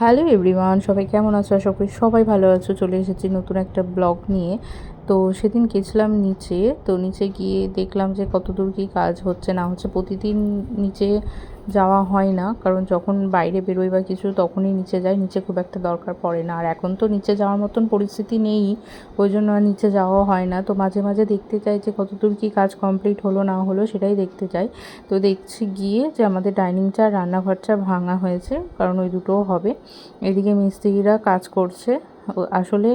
Hello everyone, সবাই কেমন আছো? আশা করি সবাই ভালো আছো। চলে এসেছি নতুন একটা ব্লগ নিয়ে। তো সেদিন গেছিলাম নিচে, তো নিচে গিয়ে দেখলাম যে কতদূর কী কাজ হচ্ছে, না হচ্ছে প্রতিদিন নিচে যাওয়া হয় না, কারণ যখন বাইরে বেরোই বা কিছু তখনই নিচে যাই, নিচে খুব একটা দরকার পড়ে না। আর এখন তো নিচে যাওয়ার মতন পরিস্থিতি নেই, ওই জন্য আর নিচে যাওয়া হয় না। তো মাঝে মাঝে দেখতে চাই যে কতদূর কী কাজ কমপ্লিট হলো, না হলো সেটাই দেখতে চাই। তো দেখছি গিয়ে যে আমাদের ডাইনিং চেয়ার রান্নাঘরটা ভাঙা হয়েছে, কারণ ওই দুটোও হবে। এদিকে মিস্ত্রিরা কাজ করছে। আসলে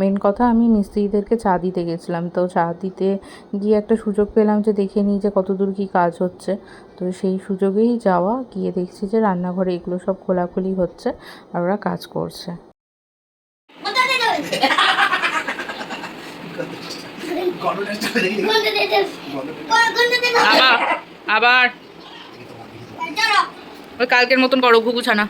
মেন কথা আমি মিস্ত্রিদেরকে চা দিতে গেছিলাম। তো চা দিতে গিয়ে একটা সুযোগ পেলাম যে দেখে নিই যে কত দূর কী কাজ হচ্ছে। তো সেই সুযোগেই যাওয়া গিয়ে দেখছি যে রান্নাঘরে এগুলো সব খোলাখুলি হচ্ছে আর ওরা কাজ করছে। আবার ওই কালকের মতন করো ঘুঘু ছানা।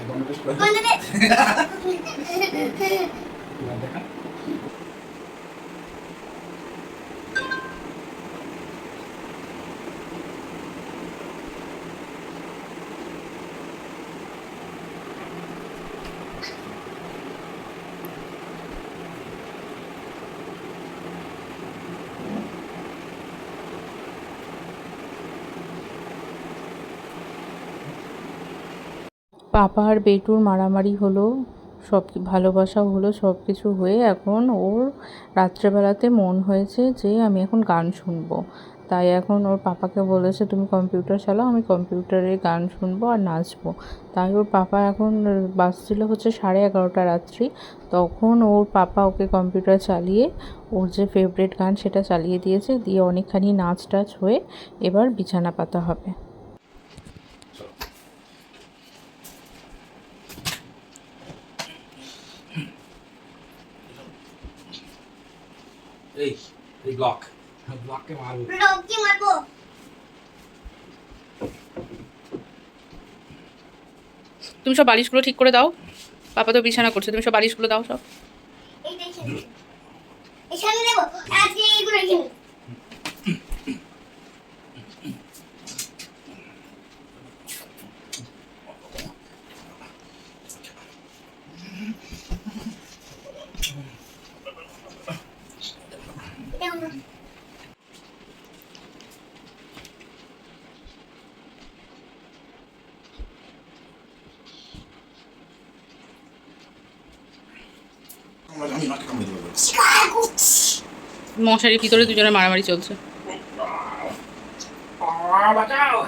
দেখা। পাপা আর বেটুর মারামারি হলো, সব ভালোবাসাও হলো, সব কিছু হয়ে এখন ওর রাত্রেবেলাতে মন হয়েছে যে আমি এখন গান শুনব। তাই এখন ওর পাপাকে বলেছে, তুমি কম্পিউটার চালাও, আমি কম্পিউটারে গান শুনব আর নাচবো। তাই ওর পাপা এখন বাজছিল হচ্ছে সাড়ে এগারোটা রাত্রি। তখন ওর পাপা ওকে কম্পিউটার চালিয়ে ওর যে ফেভারিট গান সেটা চালিয়ে দিয়েছে। দিয়ে অনেকখানি নাচ টাচ হয়ে এবার বিছানা পাতা হবে। এই এই ব্লক ব্লককে মারবো। ব্লককে মারবো। তুমি সব বালিশগুলো ঠিক করে দাও। পাপা তো বিছানা করছে তুমি সব বালিশগুলো দাও সব। এই দেখেন এখানে দেবো আজকে এইগুলো মশারির ভিতরে দুজনে মারামারি চলছে। বাঁচাও।